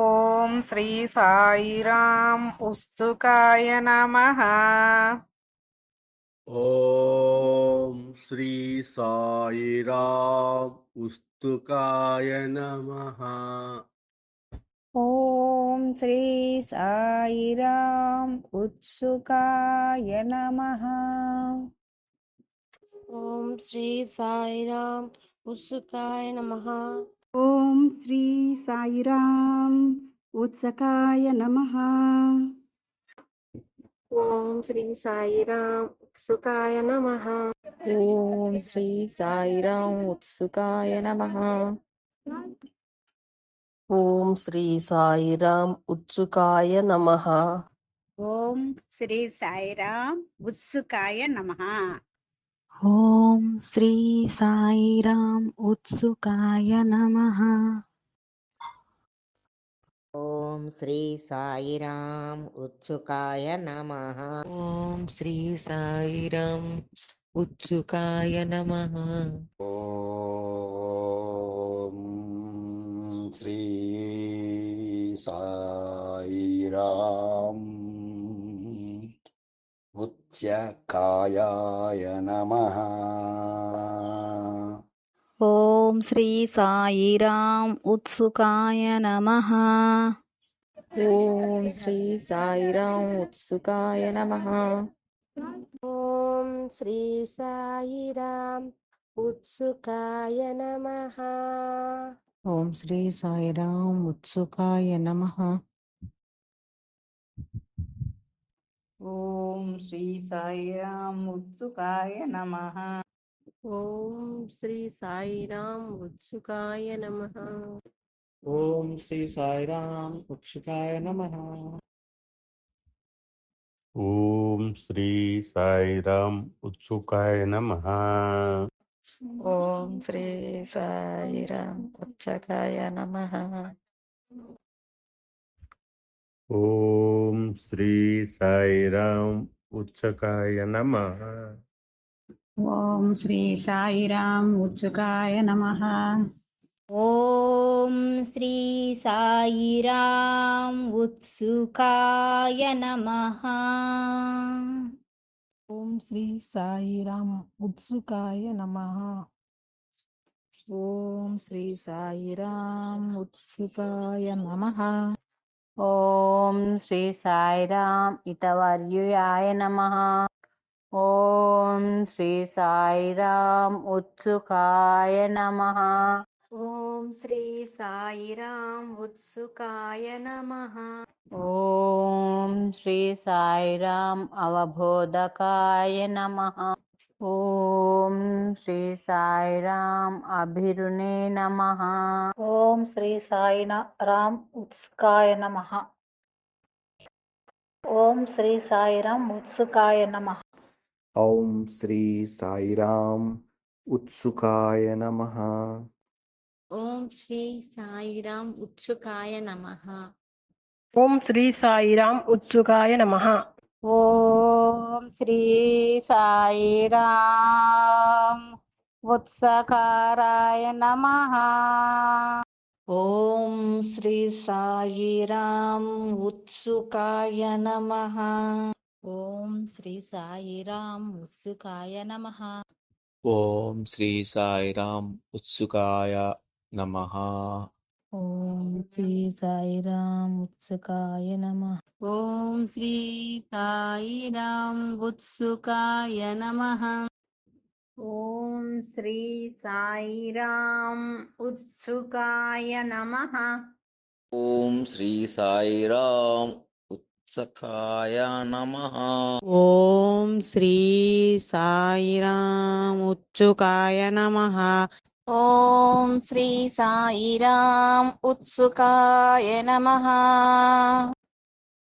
ఓం శ్రీ సాయిరాం పుస్తుకాయ నమ. ఓం శ్రీ సాయిరాం పుస్తుకాయ నమ. ఓం శ్రీ సాయిరాం ఉత్సుకాయ నమ. ఓం శ్రీ సాయిరాం ఉత్సుకాయ నమ. ఓం శ్రీ సాయిరాం ఉత్సకాయ నమ. ఓం శ్రీ సాయిరాం సుఖాయ నమ. ఓం శ్రీ సాయిరాం ఉత్సుకాయ నమ. ఓం శ్రీ సాయిరామ్ ఉత్సుకాయ నమ. ఓం శ్రీ సాయిరాం ఉత్సుకాయ నమ. ఓం శ్రీ సాయిరాం ఉత్సుకాయ నమ. ఓం శ్రీ సాయిరాం ఉత్సుకాయ నమ. ఓం శ్రీ సాయిరాం ఉత్సుకాయ నమ. ఓం శ్రీ సాయిరాం ఉత్సుకాయ నమ ఓం శ్రీ సాయిరాం ఉత్సుకాయ నమ. ఓం శ్రీ సాయిరామ్ ఉత్సుకాయ నమ. ఓం శ్రీ సాయిరాం ఉత్సుకాయ నమ. ఓం శ్రీ సాయిరాం ఉత్సుకాయ నమ. ओम श्री साईराम उत्सुकाय नमः। ओम श्री साईराम उत्सुकाय नमः। ओम श्री साईराम उत्सुकाय नमः। ओम श्री साईराम उत्सुकाय नमः। ओम श्री साईराम उत्सुकाय नमः। ఓం శ్రీ సాయిరాం ఉత్సుకాయ నమ. ఓం శ్రీ సాయిరాం ఉత్సుకాయ నమ. ఓం శ్రీ సాయిరాం ఉత్సుకాయ నమ. ఓం శ్రీ సాయిరాం ఉత్సుకాయ నమ. ఓం శ్రీ సాయిరాం ఇతవర్యుయాయ నమ. ఓం శ్రీ సాయిరాం ఉత్సుకాయ నమ. ఓం శ్రీ సాయిరామ్ ఉత్సుకాయ నమ. ఓం శ్రీ సాయిరాం అవబోధకాయ నమ. శ్రీ సాయిరాం అభిరుణే నమ. ఓం శ్రీ సాయిరాం ఉత్సుకాయ నమ. ఓం శ్రీ సాయిరాం ఉత్సుకాయ నమ. ఓం శ్రీ సాయిరాం ఉత్సుకాయ నమ. ఓం శ్రీ సాయిరాం ఉత్సుకాయ నమ. ఓం శ్రీ సాయిరాం ఉత్సుకాయ నమ. ఓం శ్రీ సాయిరాం ఉత్సకారాయ నమ. ఓం శ్రీ సాయిరాం ఉత్సుకాయ నమ. ఓం శ్రీ సాయిరాం ఉత్సుకాయ నమ. ఓం శ్రీ సాయిరాం ఉత్సుకాయ నమ. ఓం శ్రీ సాయిరాం ఉత్సకాయ నమ. ఓం శ్రీ సాయిరాం ఉత్సుకాయ నమ. ఓం శ్రీ సాయిరాం ఉత్సుకాయ నమ. ఓం శ్రీ సాయిరాం ఉత్సకాయ నమ. ఓం శ్రీ సాయిరాం ఉత్సుకాయ నమ. ఓం శ్రీ సాయిరాం ఉత్సుకాయ నమ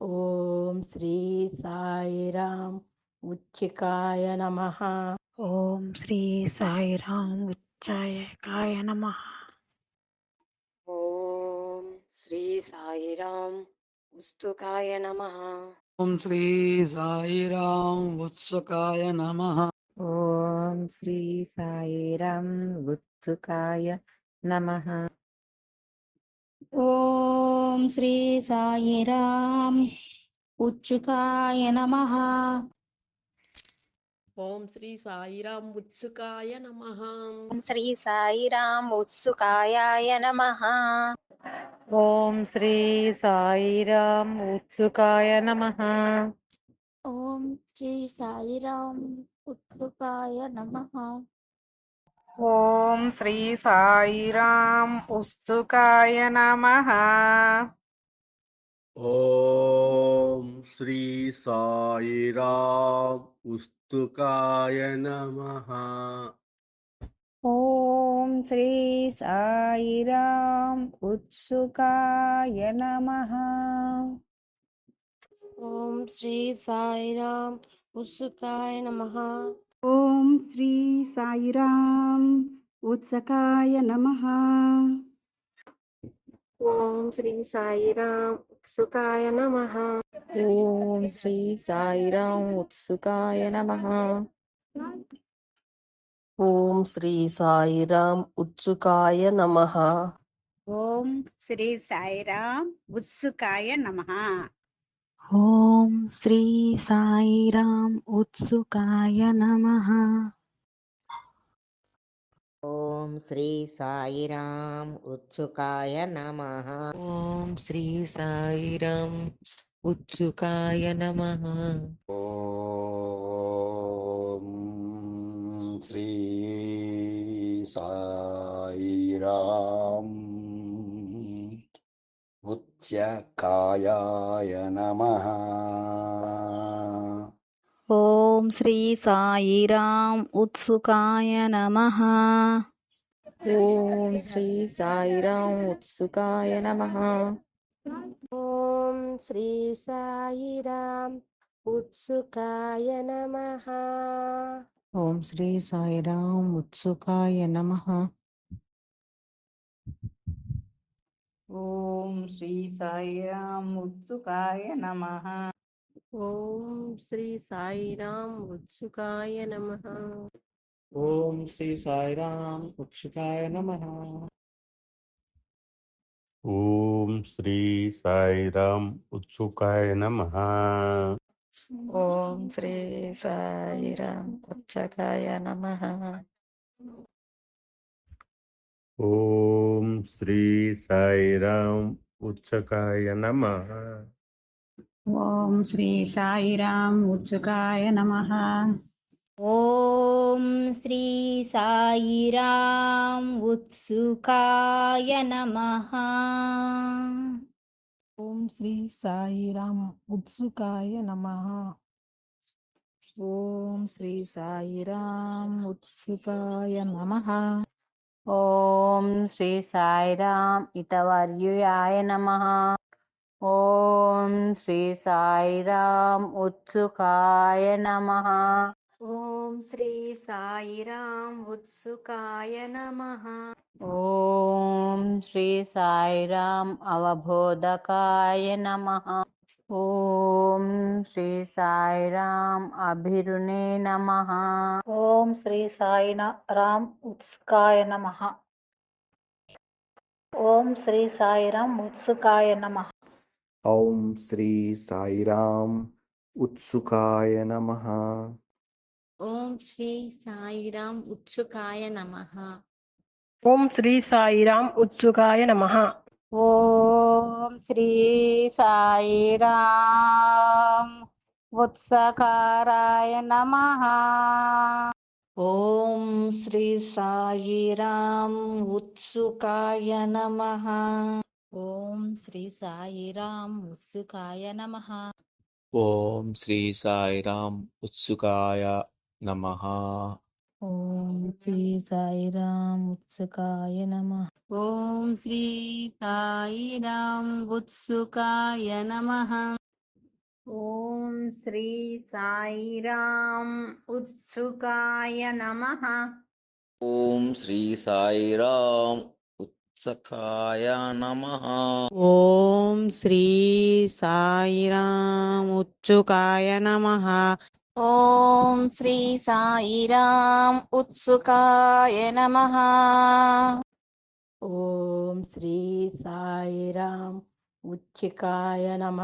ఓం శ్రీ సాయిరాం ఉచ్చికాయ నమ ఓం శ్రీ సాయిరాం ఉచ్చాయకాయ నమ ఓం శ్రీ సాయిరామ్ ఉస్తుకాయ నమ ఓం శ్రీ సాయిరాం ఉత్సుకాయ నమ ఓం శ్రీ సాయిరాం ఉత్సుకాయ నమ ఓం శ్రీ సాయిరామ్ ఉచ్చుకాయ నమ ఓం శ్రీ సాయిరాం ఉత్సుకాయ నమ శ్రీ సాయిరామ్ ఉత్సుకాయ నమ ఓం శ్రీ సాయిరామ్ ఉత్సుకాయ నమ ఓం శ్రీ సాయిరామ్ ఉత్సుకాయ నమ. ఓం శ్రీ సాయిరాం ఉస్తుకాయ నమః. ఓం శ్రీ సాయిరామ్ ఉస్తుకాయ నమః. ఓం శ్రీ సాయిరాం ఉత్సుకాయ నమః. ఓం శ్రీ సాయిరామ్ ఉత్సుకాయ నమ. ఓం శ్రీ సాయిరాం ఉత్సకాయ నమః. ఓం శ్రీ సాయిరామ్ ఉత్సుకాయ నమ. ఓం శ్రీ సాయిరాం ఉత్సుకాయ నమ. ఓం శ్రీ సాయిరాం ఉత్సుకాయ నమ. ఓం శ్రీ సాయిరాం ఉత్సుకాయ నమః. ఓం శ్రీ సాయిరామ్ ఉత్సుకాయ నమః ఓం శ్రీ సాయిరాం ఉత్సుకాయ నమ ఓం శ్రీ సాయిరాం ఉత్సుకాయ నమ ఓం శ్రీ సాయిరామ్ ఉత్స్యకాయాయ నమః ఓం శ్రీ సాయిరామ్ ఉత్సుకాయ నమః. ఓం శ్రీ సాయిరాం ఉత్సుకాయ నమ. ఓం శ్రీ సాయిరామ్ ఉత్సుకాయ నమ. ఓం శ్రీ సాయిరామ్ ఉత్సుకాయ నమః. ఓం శ్రీ సాయిరాం ఉత్సుకాయ నమః. ఓం శ్రీ సాయిరాం ఉత్సుకాయ నమ. ఓం శ్రీ సాయిరామ్ ఉత్సుకాయ నమ. ఓం శ్రీ సాయిరామ్ ఉత్సుకాయ నమః. ఓం శ్రీ సాయిరాం ఉత్సుకాయ నమ. ఓం శ్రీ సాయిరామ్ ఉత్సకాయ నమః. ఓం శ్రీ సాయిరాం ఉత్సుకాయ నమః. ఓం శ్రీ సాయిరామ్ ఉత్సుకాయ నమః. ఓం శ్రీ సాయిరామ్ ఉత్సుకాయ నమః. ఓం శ్రీ సాయిరామ్ ఉత్సుకాయ నమః. ఓం శ్రీ సాయిరామ్ ఇతవర్యుయాయ నమః. ఓం శ్రీ సాయిరామ్ ఉత్సుకాయ నమః. ఓం శ్రీ సాయిరామ్ ఉత్సుకాయ నమ. ఓం శ్రీ సాయిరామ్ అవబోధకాయ నమః. ఓం శ్రీ సాయిరామ్ అభిరుణే నమః. ఓం శ్రీ సాయిరాం ఉత్సుకాయ నమః. ఓం శ్రీ సాయిరాం ఉత్సుకాయ నమః. ఓం శ్రీ సాయిరాం ఉత్సుకాయ నమ. ఓం శ్రీ సాయిరామ్ ఉత్సుకాయ నమః. ఓం శ్రీ సాయిరాం ఉత్సుకాయ నమ. ఓం శ్రీ సాయిరామ్ ఉత్సకారాయ నమః. ఓం శ్రీ సాయిరామ్ ఉత్సుకాయ నమః. ఓం శ్రీ సాయిరామ్ ఉత్సుకాయ నమః. ఓం శ్రీ సాయిరాం ఉత్సుకాయ నమ. ఓం శ్రీ సాయిరామ్ ఉత్సుకాయ నమః. ఓం శ్రీ సాయిరామ్ ఉత్సుకాయ నమః. ఓం శ్రీ సాయిరాం ఉత్సుకాయ నమః. ఓం శ్రీ సాయిరాం ఉత్సకాయ నమ. ఓం శ్రీ సాయిరాం ఉచ్చుకాయ నమః. ఓం శ్రీ సాయిరాం ఉత్సుకాయ నమః. ఓం శ్రీ సాయిరాం ఉచ్చికాయ నమ.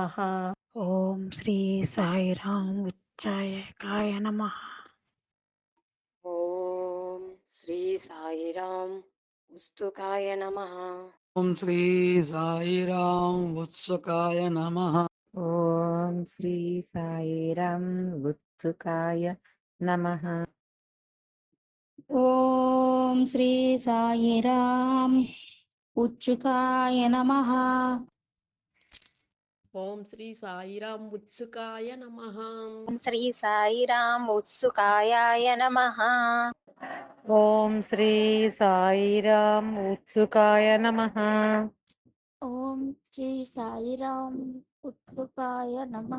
ఓం శ్రీ సాయిరాం ఉచ్చాయకాయ నమ. ఓం శ్రీ సాయిరాం ఉస్తుకాయ నమ. ఓం శ్రీ సాయిరాం ఉత్సుకాయ నమ. ఓం శ్రీ సాయిరాం ఉత్సుకాయ నమ. ఓం శ్రీ సాయిరాం ఉచ్చుకాయ నమ. ఓం శ్రీ సాయిరాం ఉత్సుకాయ నమ. ఓం శ్రీ సాయిరాం ఉత్సుకాయాయ నమ. ఓం శ్రీ సాయిరాం ఉత్సుకాయ నమ. ఓం శ్రీ సాయిరాం ఉచ్చుకాయ నమ.